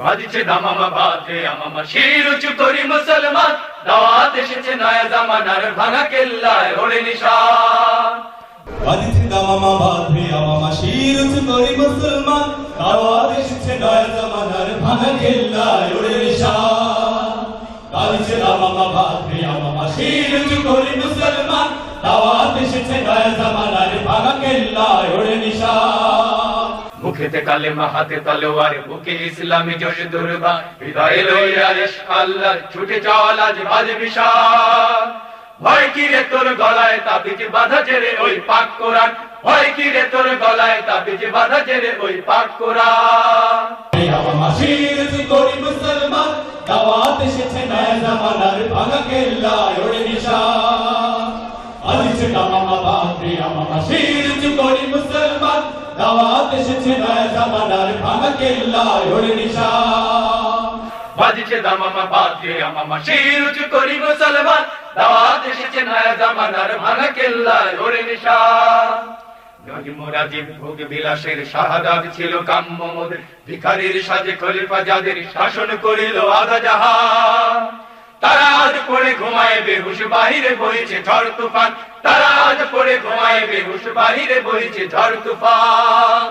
বাজছে দামামা বাজে আমামা শির উঁচু করি মুসলমান। দাওয়াত এসেছে নয়া জামানার ভাঙা কেল্লায় ওড়ে নিশান। বাজিছে দামামা বাঁধে আমামা শির উঁচু করি মুসলমান। দাওয়াত এসেছে নয়া জামানার ভাঙা কেল্লায় ওরে নিশান। বাজিছে দামামা বাঁধে আমামা শির উঁচু করি মুসলমান। দাওয়াত এসেছে নয়া জামানার ভাঙা কেল্লায় ওরে নিশান। মুখেতে কালেমা, হাতে তলোয়ার, বুকে ইসলামী জোশ দুর্বা। হৃদয়ে লইয়া ইশক আল্লাহর ছুটে চল, আজ বাজ বিশাল। ভয় কি রে তোর গলায় তাবিজ বাধা জেরে ওই পাক কোরআন? ভয় কি রে তোর গলায় তাবিজ বাধা জেরে ওই পাক কোরআন? মুসলমান, দাওয়াত এসেছে নয়া জামানার ভাঙা কেল্লায় ওরে নিশান। বাজিছে দামামা আমামা শির উঁচু করি মুসলমান দাওয়াত এসেছে নয়া জামানার ভাঙা কেল্লায় ওরে নিশান বাজিছে দামামা বাজে আমামা শির উঁচু করি মুসলমান দাওয়াত এসেছে নয়া জামানার ভাঙা কেল্লায় ওরে শাহাদাত ছিল কাম্য মোদের। ভিখারির সাজে খলিফা যাদের শাসন করিল আধা জাহান। তারা আজ পড়ে ঘুমায় বেহুশ, বাহিরে বইছে ঝড় তুফান। তারা আজ পড়ে ঘুমায় বেহুশ, বাহিরে বইছে ঝড় তুফান।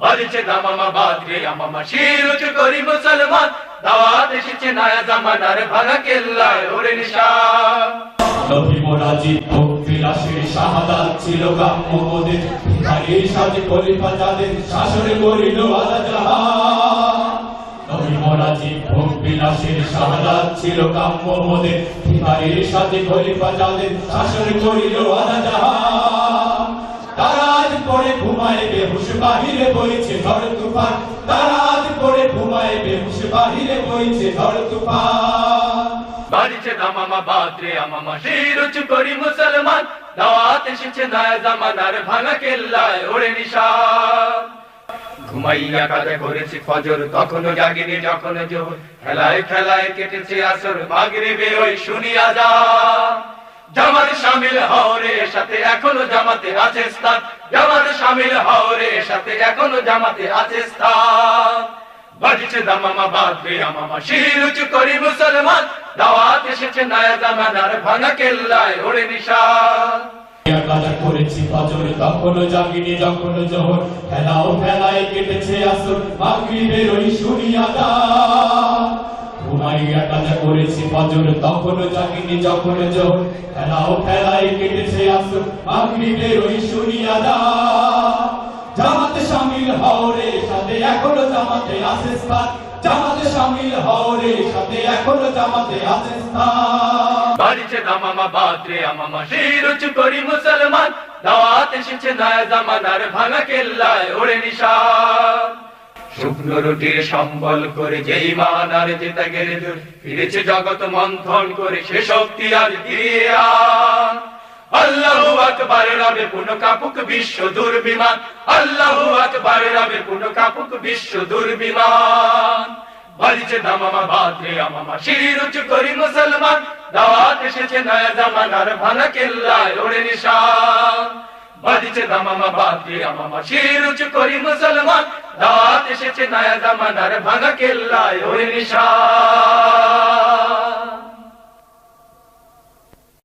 বাজছে দামামা বাজরে আমামা শির উঁচু করি মুসলমান। দাওয়াত এসেছে নয়া জামানার ভাঙা কেল্লায় ওরে নিশান। নবী মোরাজি বিলাসের শাহাদাত ছিল কাম্য মোদের ভিখারির সাজে খলিফা যাদের শাসন করিল আলা জাহান নবী মোরাজি বিলাসের শাহাদাত ছিল কাম্য মোদের ভিখারির সাজে খলিফা যাদের শাসন করিল তারা পড়ে ঘুমায়, বেহুশ বাহিরে বইছে ঝড় তুফান। তারা পড়ে ঘুমায়, বেহুশ বাহিরে বইছে ঝড় তুফান। বাড়িছে দামামা বাদরে আমামা উঁচু করি মুসলমান। দাওয়াত এসেছে নয়া জামানার ভাঙা কেল্লায়, ওরে নিশান। ঘুমাইয়া কাজে করেছি ফজর, তখনও জাগিনি যখন জোর খেলায় খেলায় কেটেছে আসর, মাগরিবে ওই শুনিয়া যা। জামাত শামিল হওরে সাথে এখনও জামাতে আছে স্থান। জামাত শামিল হওরে সাথে এখনও জামাতে আছে স্থান। বাজছে দামামা বাদবে আমামা শির উঁচু করি মুসলমান। দাওয়াত এসেছে নয়া জামানার ভাঙা কেল্লায়, ওরে নিশান। কাজা করেছি ফজর। তখনও জাগিনি, যখন জোহর, খেলাও খেলায় কেটেছে আসর। মাগরিবের ওই শুনিয়া দা ঘুমাইয়া কাজা করেছি ফজর তখনও জাগিনি, যখন জোহর, খেলাও খেলায় কেটেছে আসর। মাগরিবের ওই শুনিয়া দা জামাতে শামিল হওরে সাথে এখনও জামাতে আছে স্থান। জামাতে শামিল হওরে সাথে এখনও জামাতে আছে বাড়িছে দামামা, বাদরে আমামা শির উঁচু করি মুসলমান। দাওয়াত এসেছে নয়া জামানার ভাঙা কেল্লায় ওরে নিশান। শুকনো রুটির সম্বল করে যেই মান আর জেতা গেলে ফিরেছে জগৎ মন্থন করে সে শক্তি আর দিয়ে রবে পুন কাপুক বিশ্ব দুর্বিমান। আল্লাহু আকবার রবে পুন কাপুক বিশ্ব দুর্বিমান। বাড়িছে দামামা বাদরে আমামা শির উঁচু করি মুসলমান। দাওয়াত এসেছে নয়া জামানার ভাঙা কেল্লায় ওরে নিশান। বাজিছে দামামা বাদরে আমামা শির উঁচু করি মুসলমান। দাওয়াত এসেছে নয়া জামানার ভাঙা কেল্লায় ওরে নিশান।